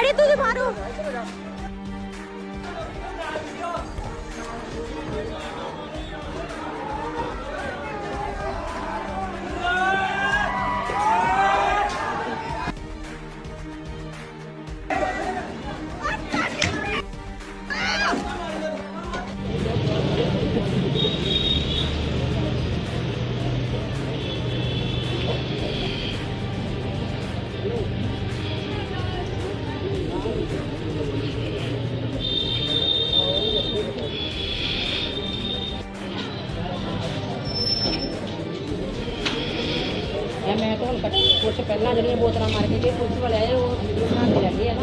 ready to the maru. ਕੁਛ ਪਹਿਲਾਂ ਜਿਹੜੀਆਂ ਬੋਤਲਾਂ ਮਾਰ ਕੇ ਗਏ, ਪੁਲਿਸ ਵਾਲੇ ਆਏ, ਉਹ ਵੀਡੀਓ ਬਣਾ ਕੇ ਲੱਗੇ ਆ ਨਾ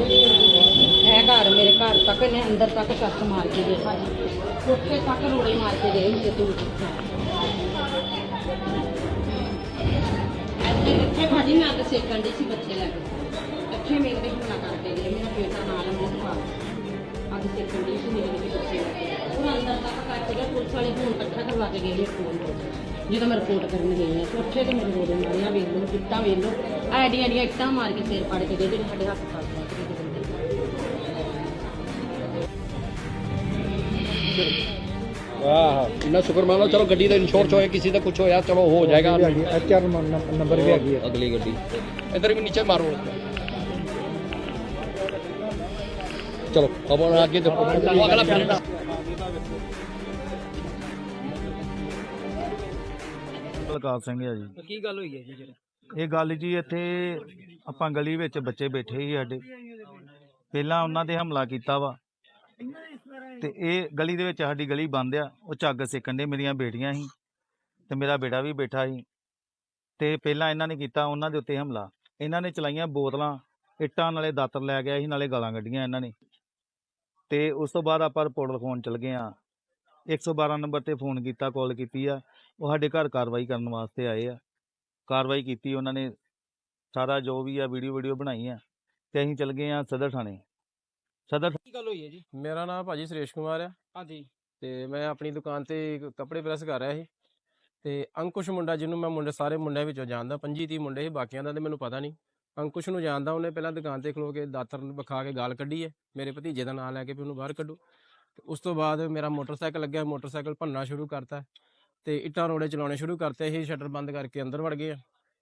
ਇਹ ਘਰ ਮੇਰੇ ਘਰ ਤੱਕ ਨੇ ਅੰਦਰ ਤੱਕ ਸੱਤ ਮਾਰ ਕੇ ਗਏ ਭਾਜੀ। ਕੋਠੇ ਤੱਕ ਰੋੜੇ ਮਾਰ ਕੇ ਗਏ ਸੀ ਤੂੰ ਇੱਥੇ ਇੱਥੇ ਭਾਜੀ ਮੈਂ ਅੱਗ ਸੇਕਣ ਦੀ ਸੀ ਬੱਚੇ ਲੈ ਕੇ। ਇੱਥੇ ਮੇਰੇ ਤੇ ਹਮਲਾ ਕਰਕੇ ਗਏ, ਮੇਰਾ ਬੇਟਾ ਨਾਲ ਮੈਨੂੰ ਪਾ ਅੱਗ ਸੇਕਣ ਦੀ ਸੀ ਮੇਰੇ ਤੇ ਬੱਚੇ ਲੈ ਕੇ। ਉਹ ਅੰਦਰ ਤੱਕ ਕਰਕੇ ਗਏ, ਪੁਲਿਸ ਵਾਲੇ ਫੋਨ ਇਕੱਠਾ ਕਰਵਾ ਕੇ ਗਏ ਮੇਰੇ ਕੋਲ ਜਦੋਂ ਮੈਂ ਰਿਪੋਰਟ ਕਰਨ ਗਈ ਹਾਂ ਕੋਠੇ ਤੇ ਮੇਰੇ ਰੋੜੇ ਮਾਰਿਆ ਵੇਖ ਲਓ ਇੱਟਾਂ ਵੇਖ ਲਓ। ਐਡੀਆਂ ਐਡੀਆਂ ਇੱਟਾਂ ਮਾਰ ਕੇ ਸਿਰ ਪਾੜ ਕੇ ਗਏ ਜਿਹੜੇ ਸਾਡੇ ਹੱਥ ਪਹੁੰਚ ਗਏ ਆਹ ਇੰਨਾ ਸ਼ੁਕਰ ਮੰਨ ਲਓ ਚਲੋ ਗੱਡੀ ਦਾ ਇੰਸ਼ੋਰੈਂਸ ਹੋਇਆ ਕਿਸੇ ਦਾ ਕੁਝ ਹੋਇਆ ਚਲੋ ਹੋ ਜਾਏਗਾ। ਐਚਆਰ ਨੰਬਰ ਵੀ ਹੈਗੀ ਹੈ ਅਗਲੀ ਗੱਡੀ। ਇਧਰ ਵੀ ਨੀਚੇ ਮਾਰੋ। ਚਲੋ ਹੁਣ ਅੱਗੇ ਦੇਖੋ। ਅਗਲਾ ਫਿਰ ਬਲਕਾਰ ਸਿੰਘ ਹੈ ਜੀ। ਕੀ ਗੱਲ ਹੋਈ ਹੈ ਜੀ ਜਿਹੜਾ ਇਹ ਗੱਲ ਜੀ ਇੱਥੇ ਆਪਾਂ ਗਲੀ ਵਿੱਚ ਬੱਚੇ ਬੈਠੇ ਸੀ ਸਾਡੇ। ਪਹਿਲਾਂ ਉਹਨਾਂ ਤੇ ਹਮਲਾ ਕੀਤਾ ਵਾ। ਤੇ ਇਹ ਗਲੀ ਦੇ ਵਿੱਚ ਸਾਡੀ ਗਲੀ ਬੰਦ ਆ। ਉਹ ਝੱਗ ਸੇਕਣ ਦੇ ਮੇਰੀਆਂ ਬੇਟੀਆਂ ਸੀ ਤੇ ਮੇਰਾ ਬੇਟਾ ਵੀ ਬੈਠਾ ਸੀ। ਤੇ ਪਹਿਲਾਂ ਇਹਨਾਂ ਨੇ ਕੀਤਾ ਉਹਨਾਂ ਦੇ ਉੱਤੇ ਹਮਲਾ। ਇਹਨਾਂ ਨੇ ਚਲਾਈਆਂ ਬੋਤਲਾਂ ਇੱਟਾਂ ਨਾਲੇ ਦਾਤਰ ਲੈ ਗਿਆ ਸੀ ਨਾਲੇ ਗਾਲਾਂ ਕੱਢੀਆਂ ਇਹਨਾਂ ਨੇ। ਤੇ ਉਸ ਤੋਂ ਬਾਅਦ ਆਪਾਂ ਰਿਪੋਰਟ ਲਿਖਾਉਣ ਚਲ ਗਏ ਆ 112 ਨੰਬਰ ਤੇ ਫੋਨ ਕੀਤਾ ਕਾਲ ਕੀਤੀ ਆ। ਉਹ ਸਾਡੇ ਘਰ ਕਾਰਵਾਈ ਕਰਨ ਵਾਸਤੇ ਆਏ ਆ। ਕਾਰਵਾਈ ਕੀਤੀ ਉਹਨਾਂ ਨੇ ਸਾਰਾ ਜੋ ਵੀ ਆ ਵੀਡੀਓ ਵੀਡੀਓ ਬਣਾਈ ਆ ਤੇ ਅਸੀਂ ਚਲ ਗਏ ਆ ਸਦਰ ਥਾਣੇ। ਸਦਰ ਕੀ ਗੱਲ ਹੋਈ ਹੈ ਜੀ? ਮੇਰਾ ਨਾਮ ਭਾਜੀ ਸੁਰੇਸ਼ ਕੁਮਾਰ ਆ। ਹਾਂਜੀ। ਤੇ ਮੈਂ ਆਪਣੀ ਦੁਕਾਨ ਤੇ ਕੱਪੜੇ ਪ੍ਰੈਸ ਕਰ ਰਿਹਾ ਸੀ। ਤੇ ਅੰਕੁਸ਼ ਮੁੰਡਾ ਜਿਹਨੂੰ ਮੈਂ ਮੁੰਡੇ ਸਾਰੇ ਮੁੰਡਿਆਂ ਵਿੱਚੋਂ ਜਾਣਦਾ 25 30 ਮੁੰਡੇ ਸੀ ਬਾਕੀਆਂ ਦਾ ਤੇ ਮੈਨੂੰ ਪਤਾ ਨਹੀਂ। ਅੰਕੁਸ਼ ਨੂੰ ਜਾਣਦਾ ਉਹਨੇ ਪਹਿਲਾਂ ਦੁਕਾਨ ਤੇ ਖਲੋ ਕੇ ਦਾਤਰ ਵਿਖਾ ਕੇ ਗਾਲ ਕੱਢੀ ਹੈ। ਮੇਰੇ ਭਤੀਜੇ ਦਾ ਨਾਂ ਲੈ ਕੇ ਵੀ ਉਹਨੂੰ ਬਾਹਰ ਕੱਢੋ। ਉਸ ਤੋਂ ਬਾਅਦ ਮੇਰਾ ਮੋਟਰਸਾਈਕਲ ਲੱਗਿਆ ਮੋਟਰਸਾਈਕਲ ਭੰਨਣਾ ਸ਼ੁਰੂ ਕਰਤਾ ਤੇ ਇੱਟਾਂ ਰੋੜੇ ਚਲਾਉਣੇ ਸ਼ੁਰੂ ਕਰਤੇ ਅਸੀਂ ਸ਼ਟਰ ਬੰਦ ਕਰਕੇ ਅੰਦਰ ਵੜ ਗਏ।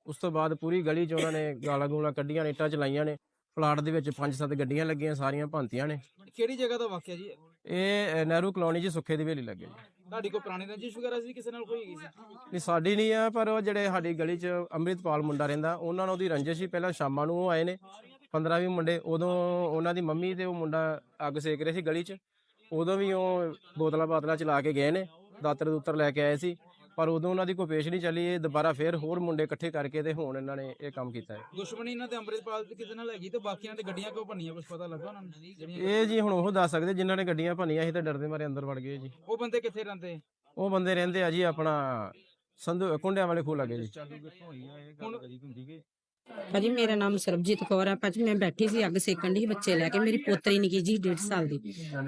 ਉਸ ਤੋਂ ਬਾਅਦ ਪੂਰੀ ਗਲੀ 'ਚ ਉਹਨਾਂ ਨੇ ਗਾਲਾਂ ਗੂਲਾਂ ਕੱਢੀਆਂ ਨੇ ਇੱਟਾਂ ਚਲਾਈਆਂ ਨੇ। ਪਲਾਟ ਦੇ ਵਿੱਚ ਪੰਜ ਸੱਤ ਗੱਡੀਆਂ ਲੱਗੀਆਂ ਸਾਰੀਆਂ ਭੰਨਤੀਆਂ ਨੇ। ਕਿਹੜੀ ਜਗ੍ਹਾ ਦਾ ਵਾਕਿਆ ਜੀ? ਇਹ ਅ, ਨਹਿਰੂ ਕਲੋਨੀ 'ਚ ਸੁੱਖੇ ਦੀ ਹਵੇਲੀ ਲੱਗੇ ਜੀ। ਤੁਹਾਡੀ ਕੋਈ ਪੁਰਾਣੀ ਰੰਜਿਸ਼ ਵਗੈਰਾ ਸੀ ਕਿਸੇ ਨਾਲ ਕੋਈ ਹੈਗੀ ਸੀ? ਨਹੀਂ ਸਾਡੀ ਨਹੀਂ ਆ ਪਰ ਉਹ ਜਿਹੜੇ ਸਾਡੀ ਗਲੀ 'ਚ ਅੰਮ੍ਰਿਤਪਾਲ ਮੁੰਡਾ ਰਹਿੰਦਾ ਉਹਨਾਂ ਨਾਲ ਉਹਦੀ ਰੰਜਿਸ਼ ਸੀ ਪਹਿਲਾਂ ਸ਼ਾਮਾਂ ਨੂੰ ਉਹ ਆਏ ਨੇ। 15 20 ਮੁੰਡੇ ਉਦੋਂ ਉਹਨਾਂ ਦੀ ਮੰਮੀ ਤੇ ਉਹ ਮੁੰਡਾ ਅੱਗ ਸੇਕ ਰਹੇ ਸੀ ਗਲੀ 'ਚ। ਉਦੋਂ ਵੀ ਉਹ ਬੋਤਲਾਂ ਬਾਤਲਾਂ ਚਲਾ ਕੇ ਗਏ ਨੇ ਦਾਤਰ ਦੂਤਰ ਲੈ ਕੇ ਆਏ ਸੀ ਪਰ ਉਦੋਂ ਉਹਨਾਂ ਦੀ ਕੋਈ ਪੇਸ਼ ਨਹੀਂ ਚੱਲੀ ਇਹ ਦੁਬਾਰਾ ਫੇਰ ਹੋਰ ਮੁੰਡੇ ਇਕੱਠੇ ਕਰਕੇ ਤੇ ਹੁਣ ਇਹਨਾਂ ਨੇ ਇਹ ਕੰਮ ਕੀਤਾ ਹੈ। ਦੁਸ਼ਮਣੀ ਇਹਨਾਂ ਤੇ ਅੰਮ੍ਰਿਤਪਾਲ ਦੀ ਕਿਤੇ ਨਾਲ ਹੈਗੀ ਤੇ ਬਾਕੀਆਂ ਤੇ ਗੱਡੀਆਂ ਕਿਉਂ ਭੰਨੀਆਂ ਕੁਝ ਪਤਾ ਲੱਗਾ ਉਹਨਾਂ ਨੂੰ? ਜਿਹੜੀਆਂ ਇਹ ਜੀ ਹੁਣ ਉਹ ਦੱਸ ਸਕਦੇ ਜਿਨ੍ਹਾਂ ਨੇ ਗੱਡੀਆਂ ਭੰਨੀਆਂ ਸੀ ਤੇ ਡਰਦੇ ਮਾਰੇ ਅੰਦਰ ਵੜ ਗਏ ਜੀ। ਉਹ ਬੰਦੇ ਕਿੱਥੇ ਰਹਿੰਦੇ? ਉਹ ਬੰਦੇ ਰਹਿੰਦੇ ਆ ਜੀ ਆਪਣਾ ਸੰਧੂ ਕੁੰਡਿਆਂ ਵਾਲੇ ਖੂਹ ਲੱਗੇ ਜੀ। ਹੁਣ ਭਾਜੀ ਮੇਰਾ ਨਾਮ ਸਰਬਜੀਤ ਕੌਰ ਹੈ ਭਾਜੀ ਮੈਂ ਬੈਠੀ ਸੀ ਅੱਗ ਸੇਕਣ ਦੀ ਬੱਚੇ ਲੈ ਕੇ। ਮੇਰੀ ਪੋਤਰੀ ਨਿੱਕੀ ਜੀ 1.5 ਸਾਲ ਦੀ।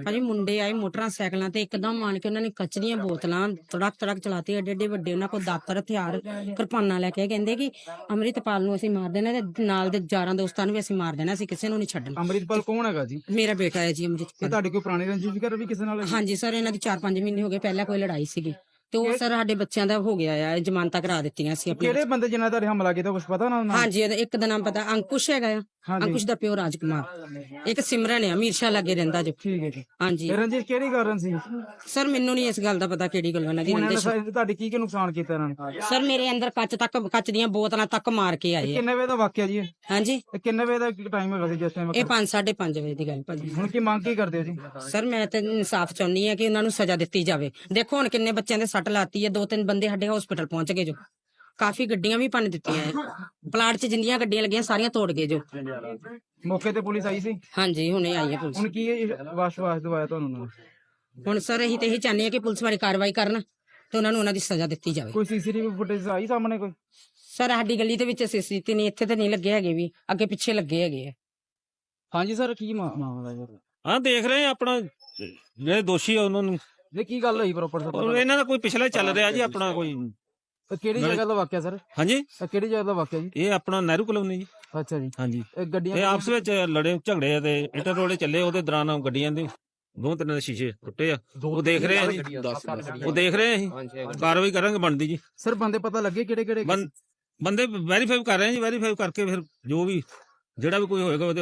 ਭਾਜੀ ਮੁੰਡੇ ਆਏ ਮੋਟਰਸਾਈਕਲਾਂ ਤੇ ਇੱਕਦਮ ਆਣ ਕੇ ਉਹਨਾਂ ਨੇ ਕੱਚ ਦੀਆਂ ਬੋਤਲਾਂ ਤੜਕ ਤੜਕ ਚਲਾਤੇ। ਏਡੇ ਏਡੇ ਵੱਡੇ ਉਹਨਾਂ ਕੋਲ ਦਾਤਰ ਹਥਿਆਰ ਕਿਰਪਾਨਾਂ ਲੈ ਕੇ ਕਹਿੰਦੇ ਕਿ ਅੰਮ੍ਰਿਤਪਾਲ ਨੂੰ ਅਸੀਂ ਮਾਰ ਦੇਣਾ ਤੇ ਨਾਲ ਦੇ ਯਾਰਾਂ ਦੋਸਤਾਂ ਨੂੰ ਵੀ ਅਸੀਂ ਮਾਰ ਦੇਣਾ ਅਸੀਂ ਕਿਸੇ ਨੂੰ ਨਹੀਂ ਛੱਡਣਾ। ਅੰਮ੍ਰਿਤਪਾਲ ਕੌਣ ਹੈਗਾ ਜੀ? ਮੇਰਾ ਬੇਟਾ ਹੈ ਜੀ ਅੰਮ੍ਰਿਤਪਾਲ। ਤੁਹਾਡੀ ਕੋਈ ਪੁਰਾਣੀ ਰੰਜਿਸ਼ ਵਗੈਰਾ ਵੀ ਕਿਸੇ ਨਾਲ? ਹਾਂਜੀ ਸਰ ਇਹਨਾਂ ਦੀ 4-5 ਮਹੀਨੇ ਹੋ ਗਏ। ਪਹਿਲਾਂ ਕੋਈ ਲੜਾਈ ਸੀਗੀ। ਤੇ ਉਹ ਸਰ ਸਾਡੇ ਬੱਚਿਆਂ ਦਾ ਹੋ ਗਿਆ ਆ ਜ਼ਮਾਨਤਾਂ ਕਰਾ ਦਿੱਤੀਆਂ ਸੀ ਆਪਣੇ ਕਿਹੜੇ ਬੰਦੇ ਜਿਨ੍ਹਾਂ ਦਾ ਹਮਲਾ ਕੀਤਾ ਕੁਝ ਪਤਾ ਉਹਨਾਂ ਨੂੰ? ਹਾਂਜੀ ਇਹਦਾ ਇੱਕ ਦਾ ਨਾਮ ਪਤਾ ਅੰਕੁਸ਼ ਹੈਗਾ ਆ। ਹਾਂਜੀ ਅੰਕੁਸ਼ ਦਾ ਪਿਓ ਰਾਜਕੁਮਾਰ। ਇੱਕ ਸਿਮਰਨ ਹੈ ਅਮੀਰ ਸ਼ਾਹ ਲੱਗੇ ਰਹਿੰਦਾ ਜੋ। ਠੀਕ ਹੈ ਜੀ। ਹਾਂਜੀ। ਰੰਜਿਸ਼ ਕਿਹੜੀ ਕਾਰਨ ਸੀ? ਸਰ ਮੈਨੂੰ ਨਹੀਂ ਇਸ ਗੱਲ ਦਾ ਪਤਾ ਕਿਹੜੀ ਗੱਲ ਉਹਨਾਂ ਦੀ ਨੇ ਰੰਜਿਸ਼। ਤੁਹਾਡੀ ਕੀ ਕੀ ਨੁਕਸਾਨ ਕੀਤਾ ਇਹਨਾਂ ਨੇ? ਸਰ ਮੇਰੇ ਅੰਦਰ ਕੱਚ ਤੱਕ ਕੱਚ ਦੀਆਂ ਬੋਤਲਾਂ ਤੱਕ ਮਾਰ ਕੇ ਆਏ ਆ। ਕਿੰਨੇ ਵਜੇ ਦਾ ਵਾਕਿਆ ਜੀ ਇਹ? ਹਾਂਜੀ। ਇਹ ਕਿੰਨੇ ਵਜੇ ਦਾ ਟਾਈਮ ਹੈਗਾ ਸੀ ਜਿਸ ਟਾਈਮ ਇਹ 5 5:30 ਵਜੇ ਦੀ ਗੱਲ ਭਾਜੀ। ਹੁਣ ਕੀ ਮੰਗ ਕੀ ਕਰਦੇ ਹੋ ਜੀ? ਸਰ ਮੈਂ ਤੇ ਇਨਸਾਫ ਚਾਹੁੰਦੀ ਆ ਕਿ ਉਹਨਾਂ ਨੂੰ ਸਜ਼ਾ ਦਿੱਤੀ ਜਾਵੇ। ਦੇਖੋ ਹੁਣ ਕਿੰਨੇ ਬੱਚਿਆਂ ਦੇ ਸੱਟ ਲਾਤੀ ਹੈ ਦੋ ਤਿੰਨ ਬੰਦੇ ਸਾਡੇ ਹਸਪੀਟਲ ਪਹੁੰਚ ਗਏ ਜੋ। ਕਾਫੀ ਗੱਡੀਆਂ ਵੀ ਭੰਨ ਦਿੱਤੀਆਂ ਹੈ ਪਲਾਟ 'ਚ ਜਿੰਨੀਆਂ ਗੱਡੀਆਂ ਲੱਗੀਆਂ ਸਾਰੀਆਂ ਤੋੜ ਗਏ ਜੋ। ਮੌਕੇ ਤੇ ਪੁਲਿਸ ਆਈ ਸੀ? ਹਾਂਜੀ ਹੁਣੇ ਆਈ ਹੈ ਪੁਲਿਸ। ਹੁਣ ਕੀ ਵਾਸ਼-ਵਾਸ਼ ਦਵਾਇਆ ਤੁਹਾਨੂੰ ਉਹਨਾਂ ਨੇ? ਹੁਣ ਸਰ ਅਸੀਂ ਤੇ ਇਹੀ ਚਾਹੁੰਦੇ ਆ ਕਿ ਪੁਲਿਸ ਵਾਲੀ ਕਾਰਵਾਈ ਕਰਨ ਤੇ ਉਹਨਾਂ ਨੂੰ ਉਹਨਾਂ ਦੀ ਸਜ਼ਾ ਦਿੱਤੀ ਜਾਵੇ। ਕੋਈ ਸੀਸੀਟੀਵੀ ਫੁਟੇਜ ਆਈ ਸਾਹਮਣੇ ਕੋਈ? ਸਰ ਸਾਡੀ ਗਲੀ ਦੇ ਵਿੱਚ ਸੀਸੀਟੀ ਨਹੀਂ ਇੱਥੇ ਤੇ ਨਹੀਂ ਲੱਗੇ ਹੈਗੇ ਵੀ ਅੱਗੇ ਪਿੱਛੇ ਲੱਗੇ ਹੈਗੇ ਆ। ਹਾਂਜੀ ਸਰ ਕੀ ਮਾ- ਮਾਮਲਾ ਜੀ? ਹਾਂ ਦੇਖ ਰਹੇ ਆ ਆਪਣਾ ਜਿਹੜੇ ਦੋਸ਼ੀ ਆ ਉਹਨਾਂ ਨੂੰ। ਇਹ ਕੀ ਗੱਲ ਹੋਈ ਪ੍ਰੋਪਰ ਔਰ ਇਹਨਾਂ ਦਾ ਕੋਈ ਪਿਛਲਾ ਚੱਲ ਰਿਹਾ ਜੀ ਆਪਣਾ ਕੋਈ ਇਹ ਕਿਹੜੀ ਨਾਲੇ- ਜਗ੍ਹਾ ਦਾ ਵਾਕਿਆ ਸਰ ਹਾਂਜੀ? ਇਹ ਕਿਹੜੀ ਜਗ੍ਹਾ ਦਾ ਵਾਕਿਆ ਜੀ? ਇਹ ਆਪਣਾ ਨਹਿਰੂ ਕਲੋਨੀ ਜੀ। ਅੱਛਾ ਜੀ। ਹਾਂਜੀ। ਇਹ ਗੱਡੀਆਂ ਇਹ ਆਪਸ ਵਿੱਚ ਲੜੇ ਝਗੜੇ ਤੇ ਇੰਟਰ ਰੋਡੇ ਚੱਲੇ ਉਹਦੇ ਦੌਰਾਨ ਗੱਡੀਆਂ ਦੇ ਦੋ ਤਿੰਨ ਦੇ ਸ਼ੀਸ਼ੇ ਟੁੱਟੇ ਆ। ਉਹ ਦੇਖ ਰਹੇ ਆ ਜੀ। ਉਹ ਦੇਖ ਰਹੇ ਆ ਅਸੀਂ ਕਾਰਵਾਈ ਕਰਾਂਗੇ ਬਣਦੀ ਜੀ। ਸਰ ਬੰਦੇ ਪਤਾ ਲੱਗੇ ਕਿਹੜੇ ਕਿਹੜੇ ਬੰਦੇ ਵੈਰੀਫਾਈ ਕਰ ਰਹੇ ਆ ਜੀ ਵੈਰੀਫਾਈ ਕਰਕੇ ਫਿਰ ਜੋ ਵੀ ਜਿਹੜਾ ਵੀ ਕੋਈ ਹੋਏਗਾ ਉਹਦੇ